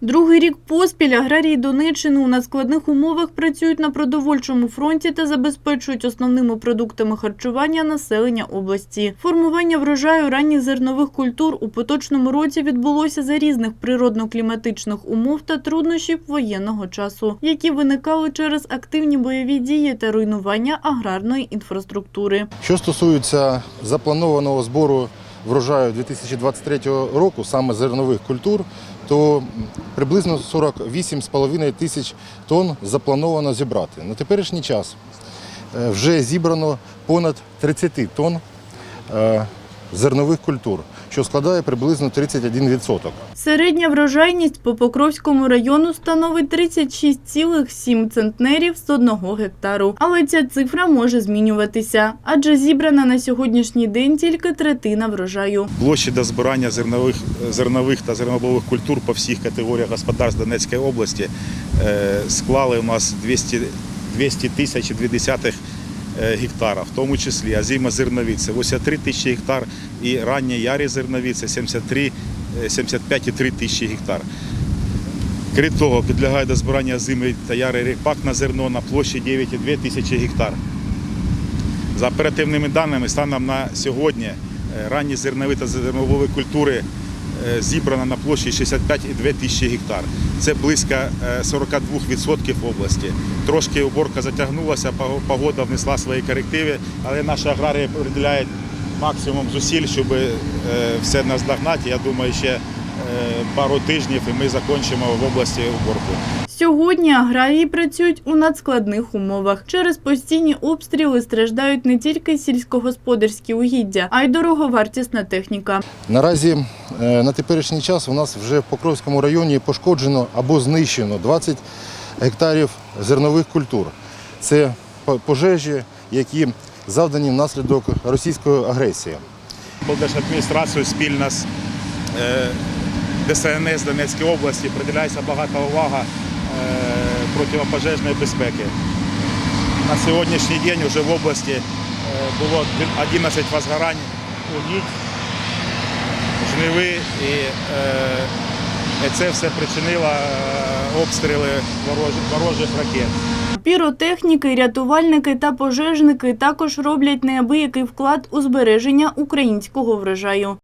Другий рік поспіль аграрії Донеччини у надскладних умовах працюють на продовольчому фронті та забезпечують основними продуктами харчування населення області. Формування врожаю ранніх зернових культур у поточному році відбулося за різних природно-кліматичних умов та труднощів воєнного часу, які виникали через активні бойові дії та руйнування аграрної інфраструктури. Що стосується запланованого збору врожаю 2023 року, саме зернових культур, то приблизно 48,5 тисяч тонн заплановано зібрати. На теперішній час е, вже зібрано понад 30 тонн е, зернових культур, що складає приблизно 31%. Середня врожайність по Покровському району становить 36,7 центнерів з одного гектару. Але ця цифра може змінюватися, адже зібрана на сьогоднішній день тільки третина врожаю. Площі до збирання зернових, зернових та зернобових культур по всіх категоріях господарств Донецької області е, склали у нас 200 200 тисяч і дві десятих гектара, в тому числі азима зернові це 83 тисячі гектар і ранні ярі зернові це 73, е, 75,3 тисячі гектар. Крім того, підлягає до збирання озими та яри ріпак на зерно на площі 9,2 тисячі гектар. За оперативними даними, станом на сьогодні е, ранні зернові та зернові культури е, зібрано на площі 65,2 тисячі гектар. Це близько е, 42% області. Трошки уборка затягнулася, погода внесла свої корективи, але наші аграрії приділяють максимум зусиль, щоб е, все наздогнати. Я думаю, ще е, пару тижнів і ми закінчимо в області уборку. Сьогодні аграрії працюють у надскладних умовах. Через постійні обстріли страждають не тільки сільськогосподарські угіддя, а й дороговартісна техніка. Наразі е, на теперішній час у нас вже в Покровському районі пошкоджено або знищено 20 гектарів зернових культур. Це пожежі, які завдані внаслідок російської агресії. облдержадміністрацією спільно з е, ДСНС Донецької області приділяється багата увага е, протипожежної безпеки. На сьогоднішній день вже в області е, було 11 возгорань угідь, жниви і е, це все причинило обстріли ворожих ракет. Піротехніки, рятувальники та пожежники також роблять неабиякий вклад у збереження українського врожаю.